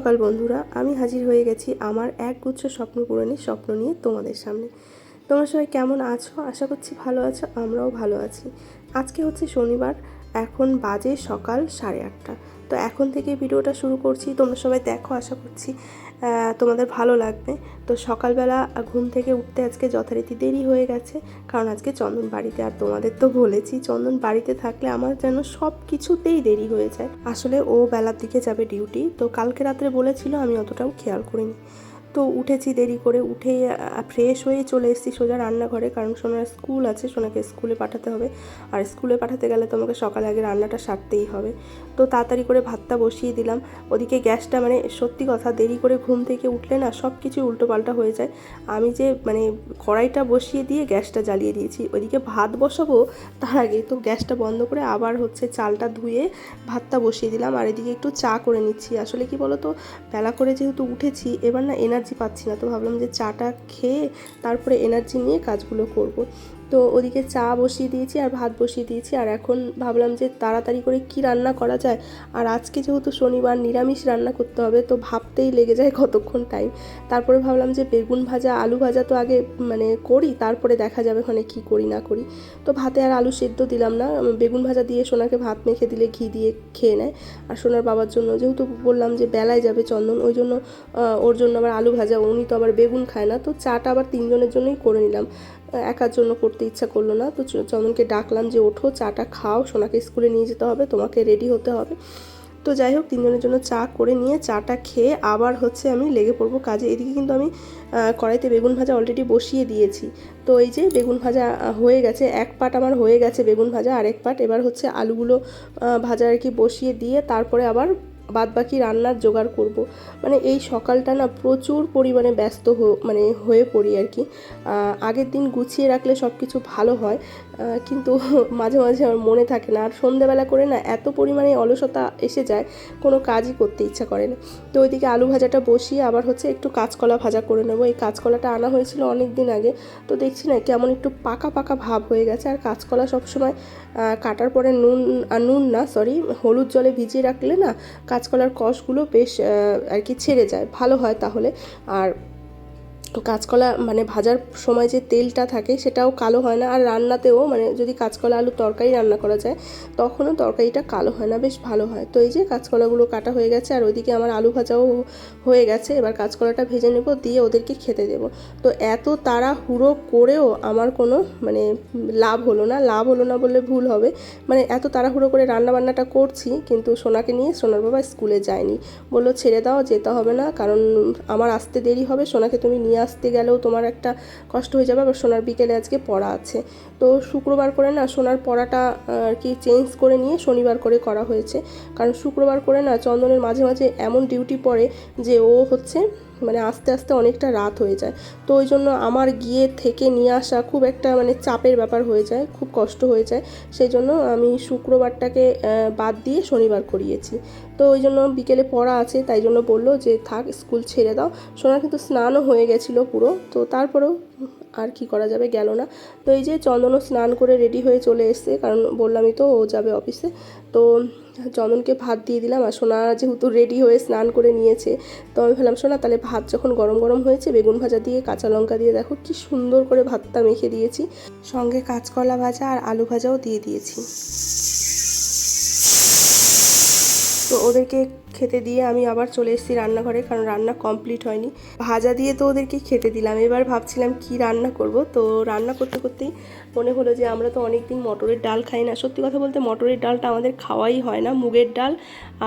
সকাল, বন্ধুরা। আমি হাজির হয়ে গেছি আমার এক গুচ্ছ স্বপ্ন পূরণের স্বপ্ন নিয়ে তোমাদের সামনে। তোমরা সবাই কেমন আছো? আশা করছি ভালো আছো, আমরাও ভালো আছি। আজকে হচ্ছে শনিবার, এখন বাজে সকাল সাড়ে আটটা। তো এখন থেকে ভিডিওটা শুরু করছি। তোমরা সবাই দেখো, আশা করছি তোমাদের ভালো লাগবে। তো সকালবেলা ঘুম থেকে উঠতে আজকে যথারীতি দেরি হয়ে গেছে, কারণ আজকে চন্দন বাড়িতে, আর তোমাদের তো বলেছি, চন্দন বাড়িতে থাকলে আমার যেন সব কিছুতেই দেরি হয়ে যায়। আসলে ও বেলার দিকে যাবে ডিউটি তো কালকে রাত্রে বলেছিল, আমি অতটাও খেয়াল করিনি। তো উঠেছি দেরি করে উঠে ফ্রেশ হয়ে চলে এসেছি সোজা রান্নাঘরে। কারণ সোনার স্কুল আছে, সোনাকে স্কুলে পাঠাতে হবে। আর স্কুলে পাঠাতে গেলে তোমাকে সকালে আগে রান্নাটা সারতেই হবে। তো তাড়াতাড়ি করে ভাতটা বসিয়ে দিলাম। ওদিকে গ্যাসটা মানে সত্যি কথা, দেরি করে ঘুম থেকে উঠলে না সব কিছু উল্টোপাল্টা হয়ে যায়। আমি যে মানে কড়াইটা বসিয়ে দিয়ে গ্যাসটা জ্বালিয়ে দিয়েছি ওইদিকে ভাত বসাবো তার আগে। তো গ্যাসটা বন্ধ করে আবার হচ্ছে চালটা ধুয়ে ভাতটা বসিয়ে দিলাম। আর এদিকে একটু চা করে নিচ্ছি। আসলে কি বলো তো বেলা করে যেহেতু উঠেছি, এবার না এনার্জি পাচ্ছি না তো ভাবলাম যে চাটা খেয়ে তারপরে এনার্জি নিয়ে কাজগুলো করব। তো ওদিকে চা বসিয়ে দিয়েছি আর ভাত বসিয়ে দিয়েছি। আর এখন ভাবলাম যে তাড়াতাড়ি করে কি রান্না করা যায়। আর আজকে যেহেতু শনিবার, নিরামিষ রান্না করতে হবে, তো ভাবতেই লেগে যায় কতক্ষণ টাইম তারপরে ভাবলাম যে বেগুন ভাজা, আলু ভাজা তো আগে মানে করি, তারপরে দেখা যাবে ওখানে কি করি, না করি। তো ভাতে আর আলু সেদ্ধ দিলাম না। বেগুন ভাজা দিয়ে সোনাকে ভাত মেখে দিলে ঘি দিয়ে খেয়ে নেয়। আর সোনার বাবার জন্য যেহেতু বললাম যে বেলায় যাবে চন্দন, ওই জন্য ওর জন্য আবার আলু ভাজা, উনি তো আবার বেগুন খায় না। তো চাটা আবার তিনজনের জন্যই করে নিলাম। একার জন্য করতে ইচ্ছা করল না। তো চন্দনকে ডাকলাম যে, ওঠো, চাটা খাও, সোনাকে স্কুলে নিয়ে যেতে হবে, তোমাকে রেডি হতে হবে। তো যাই হোক, তিনজনের জন্য চা করে নিয়ে চাটা খেয়ে আবার হচ্ছে আমি লেগে পড়ব কাজে। এদিকে কিন্তু আমি কড়াইতে বেগুন ভাজা অলরেডি বসিয়ে দিয়েছি। তো এই যে বেগুন ভাজা হয়ে গেছে, এক পাট আমার হয়ে গেছে বেগুন ভাজা আর এক পাট। এবার হচ্ছে আলুগুলো ভাজা আর কি বসিয়ে দিয়ে তারপরে আবার বাদ বাকি রান্নার জোগাড় করব। মানে এই সকালটা না প্রচুর পরিমাণে ব্যস্ত মানে হয়ে পড়ি আর কি। আগের দিন গুছিয়ে রাখলে সব কিছু ভালো হয়। কিন্তু মাঝে মাঝে আমার মনে থাকে না। আর সন্ধেবেলা করে না এত পরিমাণে অলসতা এসে যায়, কোনো কাজই করতে ইচ্ছা করে না। তো ওইদিকে আলু ভাজাটা বসিয়ে আবার হচ্ছে একটু কাঁচকলা ভাজা করে নেব। এই কাঁচকলাটা আনা হয়েছিল অনেক দিন আগে। তো দেখছি না কেমন একটু পাকা পাকা ভাব হয়ে গেছে। আর কাঁচকলা সবসময় কাটার পরে নুন নুন না সরি হলুদ জলে ভিজিয়ে রাখলে না কাঁচকলার কষগুলো বেশ আর কি ছেড়ে যায়। ভালো হয় তাহলে। আর কাঁচকলা মানে ভাজার সময় যে তেলটা থাকে সেটাও কালো হয় না। আর রান্নাতেও মানে যদি কাঁচকলা আলু তরকারি রান্না করা যায়, তখনও তরকারিটা কালো হয় না, বেশ ভালো হয়। তো এই যে কাঁচকলাগুলো কাটা হয়ে গেছে, আর ওইদিকে আমার আলু ভাজাও হয়ে গেছে, এবার কাঁচকলাটা ভেজে নেব, দিয়ে ওদেরকে খেতে দেবো। তো এত তাড়া হুড়ো করেও আমার কোনো মানে লাভ হলো না, লাভ হলো না বললে ভুল হবে। মানে এত তাড়াহুড়ো করে রান্না বান্নাটা করছি, কিন্তু সোনাকে নিয়ে সোনার বাবা স্কুলে যায়নি। বলল, ছেড়ে দাও, যেতে হবে না, কারণ আমার আসতে দেরি হবে, সোনাকে তুমি নিয়ে আসতে গেলেও তোমার একটা কষ্ট হয়ে যাবে, আবার সোনার বিকেলে আজকে পড়া আছে। তো শুক্রবার করে না সোনার পড়াটা আর কি চেঞ্জ করে নিয়ে শনিবার করে করা হয়েছে। কারণ শুক্রবার করে না চন্দনের মাঝে মাঝে এমন ডিউটি পড়ে যে ও হচ্ছে মানে আস্তে আস্তে অনেকটা রাত হয়ে যায়। তো ওই জন্য আমার গিয়ে থেকে নিয়ে আসা খুব একটা মানে চাপের ব্যাপার হয়ে যায়, খুব কষ্ট হয়ে যায়। সেই জন্য আমি শুক্রবারটাকে বাদ দিয়ে শনিবার করিয়েছি। তো ওই জন্য বিকেলে পড়া আছে, তাই জন্য বলল যে থাক, স্কুল ছেড়ে দাও। সোনার কিন্তু স্নানও হয়ে গেছিল পুরো, তো তারপরেও আর কি করা যাবে গেল না। তো এই যে চন্দনও স্নান করে রেডি হয়ে চলে এসছে, কারণ বললামই তো ও যাবে অফিসে তো চন্দনকে ভাত দিয়ে দিলাম, আর সোনা যেহেতু রেডি হয়ে স্নান করে নিয়েছে, তো আমি ভাবলাম, সোনা তাহলে ভাত যখন গরম গরম হয়েছে, বেগুন ভাজা দিয়ে, কাঁচা লঙ্কা দিয়ে দেখো কি সুন্দর করে ভাতটা মেখে দিয়েছি। সঙ্গে কাঁচকলা ভাজা আর আলু ভাজাও দিয়ে দিয়েছি। তো ওদেরকে খেতে দিয়ে আমি আবার চলে এসেছি রান্নাঘরে, কারণ রান্না কমপ্লিট হয়নি। ভাজা দিয়ে তো ওদেরকে খেতে দিলাম। এবার ভাবছিলাম কি রান্না করব? তো রান্না করতে করতেই মনে হলো যে আমরা তো অনেক দিন মটরের ডাল খাই না। সত্যি কথা বলতে মটরের ডালটা আমাদের খাওয়াই হয় না, মুগের ডাল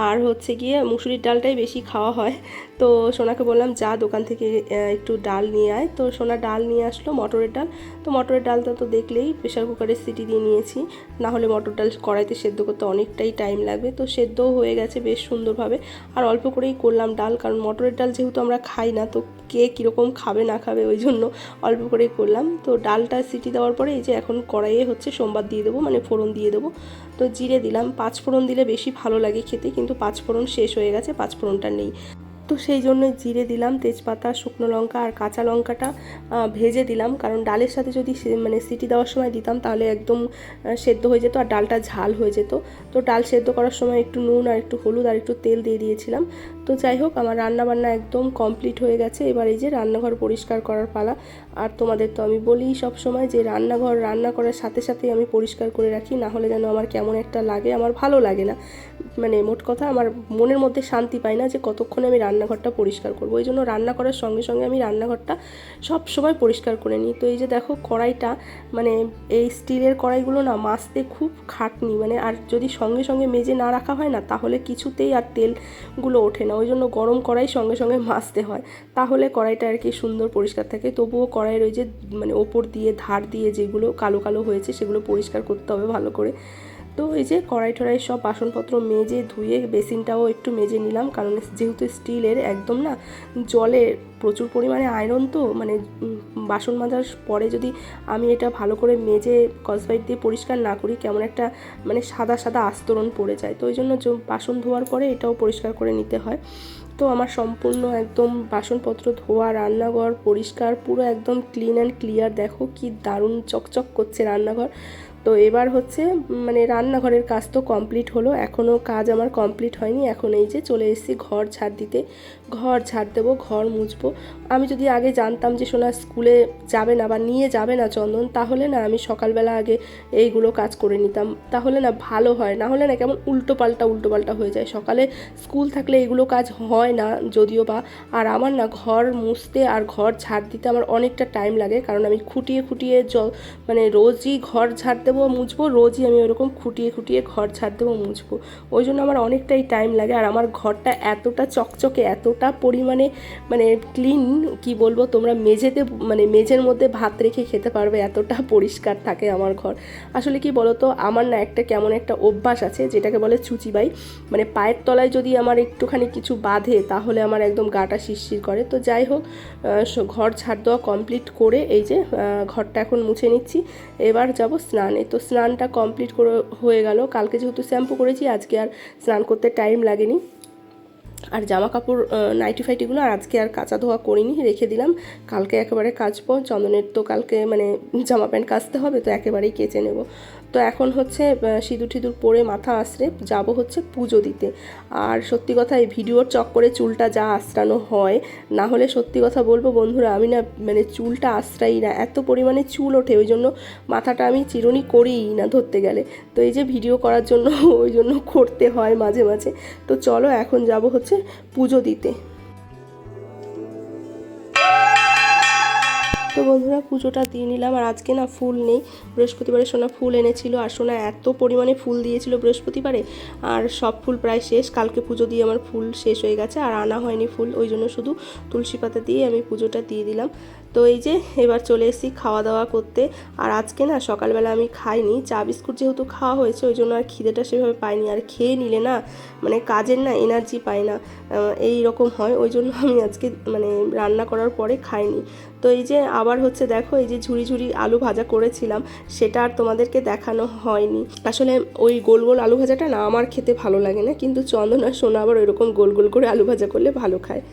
আর হচ্ছে গিয়ে মুসুরির ডালটাই বেশি খাওয়া হয়। তো সোনাকে বললাম, যা দোকান থেকে একটু ডাল নিয়ে আয়। তো সোনা ডাল নিয়ে আসলো মটরের ডাল। তো মটরের ডালটা তো দেখলেই প্রেশার কুকারে সিটি দিয়ে নিয়েছি। না হলে মটর ডাল কড়াইতে সেদ্ধ করতে অনেকটাই টাইম লাগবে। তো সেদ্ধও হয়ে গেছে বেশ সুন্দরভাবে। আর অল্প করেই করলাম ডাল, কারণ মটরের ডাল যেহেতু আমরা খাই না, তো কে কীরকম খাবে না খাবে ওই জন্য অল্প করেই করলাম। তো ডালটা সিটি দেওয়ার পরে এই যে এখন কড়াইয়ে হচ্ছে সোমবার দিয়ে দেবো মানে ফোড়ন দিয়ে দেবো। তো জিরে দিলাম। পাঁচ ফোড়ন দিলে বেশি ভালো লাগে খেতে, কিন্তু পাঁচ ফোড়ন শেষ হয়ে গেছে পাঁচ ফোড়নটা নেই। তো সেই জন্য জিরে দিলাম, তেজপাতা, শুকনো লঙ্কা আর কাঁচা লঙ্কাটা ভেজে দিলাম। কারণ ডালের সাথে যদি মানে সিটি দেওয়ার সময় দিতাম তাহলে একদম সেদ্ধ হয়ে যেত আর ডালটা ঝাল হয়ে যেত। তো ডাল সেদ্ধ করার সময় একটু নুন আর একটু হলুদ আর একটু তেল দিয়ে দিয়েছিলাম। তো যাই হোক, আমার রান্না বান্না একদম কমপ্লিট হয়ে গেছে। এবার এই যে রান্নাঘর পরিষ্কার করার পালা। আর তোমাদের তো আমি বলি সব সময় যে রান্নাঘর রান্না করার সাথে সাথেই আমি পরিষ্কার করে রাখি, না হলে যেন আমার কেমন একটা লাগে, আমার ভালো লাগে না। মানে মোট কথা আমার মনের মধ্যে শান্তি পাই না যে কতক্ষণে আমি রান্নাঘরটা পরিষ্কার করব। ওই জন্য রান্না করার সঙ্গে সঙ্গে আমি রান্নাঘরটা সব সময় পরিষ্কার করে নিই। তো এই যে দেখো কড়াইটা মানে এই স্টিলের কড়াইগুলো না মাজতে খুব খাটনি মানে আর যদি সঙ্গে সঙ্গে মেজে না রাখা হয় না, তাহলে কিছুতেই আর তেলগুলো ওঠে না। ওই জন্য গরম কড়াই সঙ্গে সঙ্গে মাজতে হয়। তাহলে কড়াইটা আর কি সুন্দর পরিষ্কার থাকে। তবুও কড়াইয়ের ওই যে মানে ওপর দিয়ে, ধার দিয়ে যেগুলো কালো কালো হয়েছে, সেগুলো পরিষ্কার করতে হবে ভালো করে। তো এই যে কড়াই টড়াই সব বাসনপত্র মেজে ধুয়ে বেসিনটাও একটু মেজে নিলাম, কারণ যেহেতু স্টিলের একদম না জলে প্রচুর পরিমাণে আয়রন তো মানে বাসন মাজার পরে যদি আমি এটা ভালো করে মেজে কসবাইট দিয়ে পরিষ্কার না করি, কেমন একটা মানে সাদা সাদা আস্তরণ পড়ে যায়। তো ওই জন্য বাসন ধোয়ার পরে এটাও পরিষ্কার করে নিতে হয়। তো আমার সম্পূর্ণ একদম বাসনপত্র ধোয়া, রান্নাঘর পরিষ্কার, পুরো একদম ক্লিন অ্যান্ড ক্লিয়ার দেখো কি দারুণ চকচক করছে রান্নাঘর। তো এবার হচ্ছে মানে রান্নাঘরের কাজ তো কমপ্লিট হলো, এখনও কাজ আমার কমপ্লিট হয়নি, এখন এই যে চলে এসেছি ঘর ঝাড় দিতে। ঘর ঝাড় দেবো, ঘর মুছবো। আমি যদি আগে জানতাম যে সোনা স্কুলে যাবে না বা নিয়ে যাবে না চন্দন, তাহলে না আমি সকালবেলা আগে এইগুলো কাজ করে নিতাম। তাহলে না ভালো হয়, না হলে না কেমন উল্টো পাল্টা উল্টো পাল্টা হয়ে যায়। সকালে স্কুল থাকলে এগুলো কাজ হয় না যদিও বা, আর আমার না ঘর মুছতে আর ঘর ঝাড় দিতে আমার অনেকটা টাইম লাগে, কারণ আমি খুঁটিয়ে খুঁটিয়ে জ মানে রোজই ঘর ঝাড় দেবো। মুছবো, রোজই আমি ওরকম খুঁটিয়ে খুঁটিয়ে ঘর ছাড় দেবো, মুছবো। ওই জন্য আমার অনেকটাই টাইম লাগে আর আমার ঘরটা এতটা চকচকে, এতটা পরিমাণে মানে ক্লিন কি বলব, তোমরা মেঝেতে মানে মেঝের মধ্যে ভাত রেখে খেতে পারবে, এতটা পরিষ্কার থাকে আমার ঘর। আসলে কি বলো তো আমার না একটা কেমন একটা অভ্যাস আছে, যেটাকে বলে চুচিবাই। মানে পায়ের তলায় যদি আমার একটুখানি কিছু বাঁধে, তাহলে আমার একদম গাটা শিরশির করে। তো যাই হোক ঘর ছাড় দেওয়া কমপ্লিট করে এই যে ঘরটা এখন মুছে নিচ্ছি। এবার যাব স্নানে। তো স্নানটা কমপ্লিট করে হয়ে গেল। কালকে যেহেতু শ্যাম্পু করেছি, আজকে আর স্নান করতে টাইম লাগেনি। আর জামা কাপড় নাইটি ফাইটিগুলো আর আজকে আর কাঁচা ধোয়া করিনি, রেখে দিলাম। কালকে একেবারে কাচবো। চন্দনের তো কালকে মানে জামা প্যান্ট কাচতে হবে, তো একেবারেই কেচে নেব। তো এখন হচ্ছে সিঁদুর টিঁদুর পরে মাথা আশ্রে যাব হচ্ছে পুজো দিতে। আর সত্যি কথা, এই ভিডিওর চক্করে চুলটা যা আশ্রানো হয়, না হলে সত্যি কথা বলব বন্ধুরা, আমি না মানে চুলটা আশ্রাই না, এত পরিমাণে চুল ওঠে, ওই জন্য মাথাটা আমি চিরুনি করিই না ধরতে গেলে। তো এই যে ভিডিও করার জন্য, ওই জন্য করতে হয় মাঝে মাঝে। তো চলো এখন যাব হচ্ছে পুজো দিতে। বন্ধুরা, পুজোটা দিয়ে নিলাম। আর আজকে না ফুল নেই। বৃহস্পতিবারে সোনা ফুল এনেছিল আর সোনা এত পরিমাণে ফুল দিয়েছিল বৃহস্পতিবারে। আর সব ফুল প্রায় শেষ। কালকে পুজো দিয়ে আমার ফুল শেষ হয়ে গেছে। আর আনা হয়নি ফুল। ওই জন্য শুধু তুলসী পাতা দিয়ে আমি পুজোটা দিয়ে দিলাম। তো এই যে, এবার চলে এসেছি খাওয়া দাওয়া করতে। আর আজকে না, সকালবেলা আমি খাইনি। চা বিস্কুট যেহেতু খাওয়া হয়েছে, ওই জন্য আর খিদেটা সেভাবে পাইনি। আর খেয়ে নিলে না মানে কাজের না এনার্জি পাই না। এই রকম হয়। ওই জন্য আমি আজকে মানে রান্না করার পরে খাইনি। তো এই যে, আবার হচ্ছে দেখো, এই যে ঝুড়ি ঝুড়ি আলু ভাজা করেছিলাম, সেটা আর তোমাদেরকে দেখানো হয়নি। আসলে ওই গোল গোল আলু ভাজাটা না, আমার খেতে ভালো লাগে না। কিন্তু চন্দন আর সোনা আবার ওইরকম গোল গোল করে আলু ভাজা করলে ভালো খায়।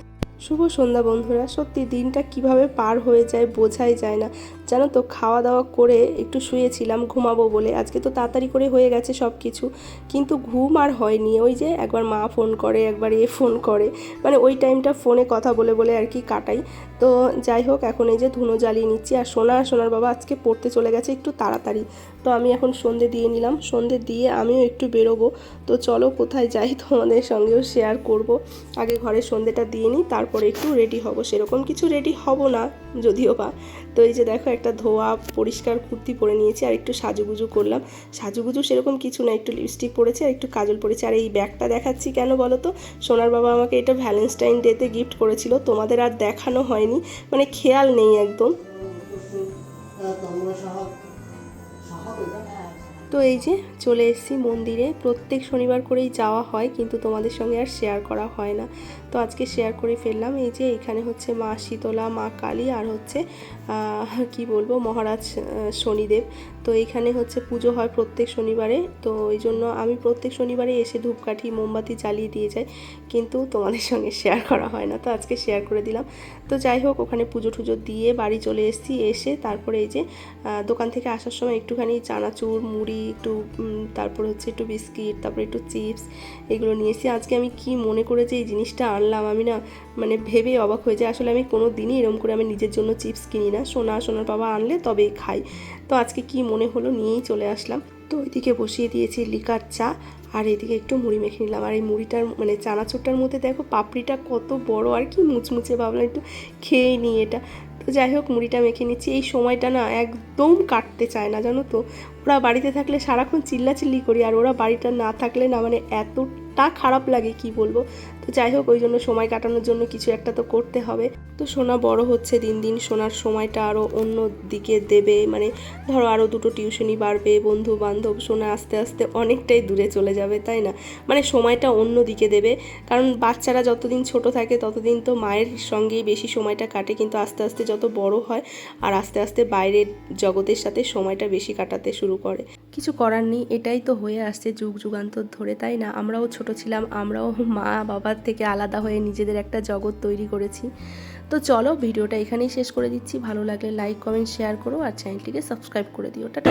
শুভ সন্ধ্যা বন্ধুরা সত্যি দিনটা কীভাবে পার হয়ে যায় বোঝাই যায় না। জানো তো খাওয়া দাওয়া করে একটু শুয়েছিলাম, ঘুমাবো বলে। আজকে তো তাড়াতাড়ি করে হয়ে গেছে সব কিছু কিন্তু ঘুম আর হয়নি। ওই যে একবার মা ফোন করে, একবার এ ফোন করে। মানে ওই টাইমটা ফোনে কথা বলে বলে আর কি কাটাই। তো যাই হোক, এখন এই যে ধুনো জ্বালিয়ে নিচ্ছি। আর সোনা, সোনার বাবা আজকে পড়তে চলে গেছে একটু তাড়াতাড়ি। তো আমি এখন সন্ধে দিয়ে নিলাম। সন্ধে দিয়ে আমিও একটু বেরোবো। তো চলো কোথায় যাই তোমাদের সঙ্গেও শেয়ার করব। আগে ঘরে সন্ধেটা দিয়ে নিই, তারপরে একটু রেডি হব। সেরকম কিছু রেডি হব না, যদিও বা। তো এই যে দেখো একটা ধোয়া, পরিষ্কার কুর্তি পরে নিয়েছি আর একটু সাজুগুজু করলাম। সাজুগুজু সেরকম কিছু না, একটু লিপস্টিক পরেছি আর একটু কাজল পরেছি। আর এই ব্যাগটা দেখাচ্ছি কেন বলো তো? সোনার বাবা আমাকে এটা ভ্যালেন্টাইন ডেতে গিফট করেছিল, তোমাদের আর দেখানো হয়নি। মানে খেয়াল নেই একদম। তো এই যে চলে এসেছি মন্দিরে। প্রত্যেক শনিবার করেই যাওয়া হয়, কিন্তু তোমাদের সঙ্গে আর শেয়ার করা হয় না। তো আজকে শেয়ার করে ফেললাম। এই যে এখানে হচ্ছে মা শীতলা, মা কালী আর হচ্ছে কি বলব, মহারাজ শনিদেব। তো এখানে হচ্ছে পুজো হয় প্রত্যেক শনিবারে। তো ওই জন্য আমি প্রত্যেক শনিবারে এসে ধূপকাঠি, মোমবাতি জ্বালিয়ে দিয়ে যাই। কিন্তু তোমাদের সঙ্গে শেয়ার করা হয় না। তো আজকে শেয়ার করে দিলাম। তো যাই হোক, ওখানে পুজো টুজো দিয়ে বাড়ি চলে এসেছি। এসে তারপরে এই যে দোকান থেকে আসার সময় একটুখানি চানাচুর, মুড়ি, একটু তারপর হচ্ছে একটু বিস্কিট, তারপরে একটু চিপস, এগুলো নিয়ে এসেছি। আজকে আমি কি মনে করে যে এই জিনিসটা আনলাম আমি না মানে ভেবে অবাক হয়ে যায় আসলে আমি কোনো দিনই এরকম করে আমি নিজের জন্য চিপস কিনি না। সোনা, সোনার বাবা আনলে তবেই খাই। তো আজকে কি মনে হলো নিয়েই চলে আসলাম। তো ওইদিকে বসিয়ে দিয়েছি লিকার চা আর এদিকে একটু মুড়ি মেখে নিলাম। আর এই মুড়িটার মানে চানাচুরটার মধ্যে দেখো পাপড়িটা কত বড় আর কি মুচমুচে ভাবলাম একটু খেয়ে নিই এটা। তো যাই হোক, মুড়িটা মেখে নিচ্ছি। এই সময়টা না একদম কাটতে চায় না, জানো তো। ওরা বাড়িতে থাকলে সারাক্ষণ চিল্লাচিল্লি করি আর ওরা বাড়িটা না থাকলে না মানে এতটা খারাপ লাগে, কি বলব? যাই হোক ওই জন্য সময় কাটানোর জন্য কিছু একটা তো করতে হবে। তো সোনা বড় হচ্ছে দিন দিন, সোনার সময়টা আরও অন্য দিকে দেবে। মানে ধরো আরও দুটো টিউশনি বাড়বে বন্ধু বান্ধব সোনা আস্তে আস্তে অনেকটাই দূরে চলে যাবে, তাই না? মানে সময়টা অন্য দিকে দেবে। কারণ বাচ্চারা যতদিন ছোট থাকে, ততদিন তো মায়ের সঙ্গেই বেশি সময়টা কাটে। কিন্তু আস্তে আস্তে যত বড় হয়, আর আস্তে আস্তে বাইরের জগতের সাথে সময়টা বেশি কাটাতে শুরু করে। কিছু করার নেই, এটাই তো হয়ে আসছে যুগ যুগান্তর ধরে, তাই না? আমরাও ছোট ছিলাম, আমরাও মা বাবার থেকে আলাদা হয়ে নিজেদের একটা জগৎ তৈরি করেছি। তো চলো ভিডিওটা এখানেই শেষ করে দিচ্ছি। ভালো লাগলে লাইক কমেন্ট শেয়ার করো আর চ্যানেলটিকে সাবস্ক্রাইব করে দিও। টাটা।